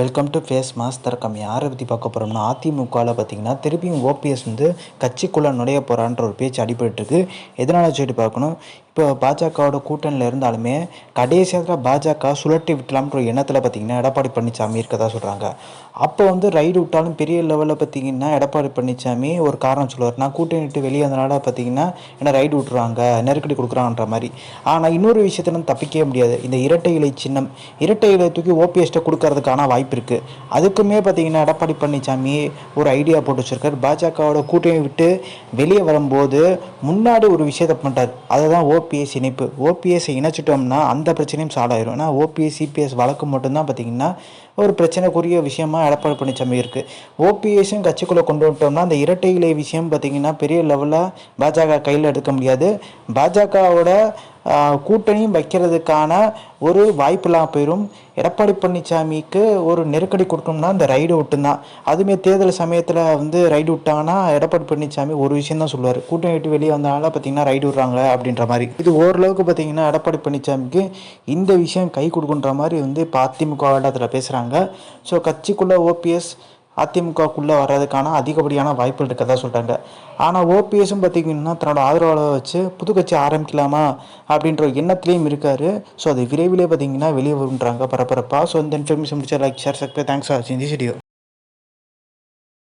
Welcome to face master com யாரை பற்றி பார்க்க போகிறோம்னா அதிமுகவில் பார்த்தீங்கன்னா திருப்பியும் ஓபிஎஸ் வந்து கட்சிக்குள்ளே நுழைய போகிறான்ற ஒரு பேச்சு அடிபட்டுருக்கு. எதனால் சொல்லிட்டு பார்க்கணும்? இப்போ பாஜகவோட கூட்டணியில் இருந்தாலுமே கடைசியாக பாஜக சுழட்டி விட்டலாம்ன்ற ஒரு எண்ணத்தில் பார்த்தீங்கன்னா எடப்பாடி பழனிசாமி இருக்கதா சொல்கிறாங்க அப்போ வந்து ரைடு விட்டாலும் பெரிய லெவலில் பார்த்தீங்கன்னா எடப்பாடி பழனிசாமி ஒரு காரணம் சொல்லுவார். நான் கூட்டணி விட்டு வெளியே வந்தனால பார்த்தீங்கன்னா என்ன ரைடு விட்டுறாங்க நெருக்கடி கொடுக்குறான்ற மாதிரி. ஆனால் இன்னொரு விஷயத்துல தப்பிக்கவே முடியாது. இந்த இரட்டை இலை சின்னம் இரட்டை இலை தூக்கி ஓபிஎஸ்ட்டை கொடுக்கறதுக்கான வாய்ப்பு இருக்குது அதுக்குமே பார்த்தீங்கன்னா எடப்பாடி பழனிசாமி ஒரு ஐடியா போட்டு வச்சுருக்காரு. பாஜகவோட கூட்டணி விட்டு வெளியே வரும்போது முன்னாடி ஒரு விஷயத்தை பண்ணிட்டார் அதுதான் ஓபிஎஸ் இணைப்பு. ஓபிஎஸ்ஸை இணைச்சிட்டோம்னா அந்த பிரச்சனையும் சால்வ் ஆயிரும். ஏன்னா ஓபிஎஸ் சிபிஎஸ் வழக்கு மட்டும்தான் பார்த்தீங்கன்னா ஒரு பிரச்சனைக்குரிய விஷயமா எடப்பாடி பழனிசாமி இருக்குது ஓபிஎஸும் கட்சிக்குள்ளே கொண்டு வந்துட்டோம்னா அந்த இரட்டை இலை விஷயம் பார்த்தீங்கன்னா பெரிய லெவலில் பாஜக கையில் எடுக்க முடியாது. பாஜகவோட கூட்டணியும் வைக்கிறதுக்கான ஒரு வாய்ப்பெல்லாம் போயிடும் எடப்பாடி பழனிசாமிக்கு ஒரு நெருக்கடி கொடுக்கணும்னா இந்த ரைடு விட்டுந்தான் அதுவுமே தேர்தல் சமயத்தில் வந்து ரைடு விட்டாங்கன்னா எடப்பாடி பழனிசாமி ஒரு விஷயம் தான் சொல்லுவார். கூட்டணி விட்டு வெளியே வந்தனால பார்த்தீங்கன்னா ரைடு விட்றாங்க அப்படின்ற மாதிரி. இது ஓரளவுக்கு பார்த்தீங்கன்னா எடப்பாடி பழனிசாமிக்கு இந்த விஷயம் கை கொடுக்குன்ற மாதிரி வந்து இப்போ அதிமுக அதில் பேசுகிறாங்க ஸோ கட்சிக்குள்ளே ஓபிஎஸ் அதிமுகக்குள்ளே வர்றதுக்கான அதிகப்படியான வாய்ப்புகள் இருக்கதா சொல்கிறாங்க ஆனால் ஓபிஎஸும் பார்த்திங்கன்னா தன்னோட ஆதரவாளரை வச்சு புது கட்சி ஆரம்பிக்கலாமா அப்படின்ற எண்ணத்துலேயும் இருக்கார். ஸோ அது விரைவிலே பார்த்திங்கன்னா வெளியே வருன்றாங்க பரபரப்பாக ஸோ இந்த இன்ஃபர்மேஷன் முடிச்சா லைக் ஷேர் சக்பே தேங்க்ஸ் ஃபார் வாட்சிங் திஸ் வீடியோ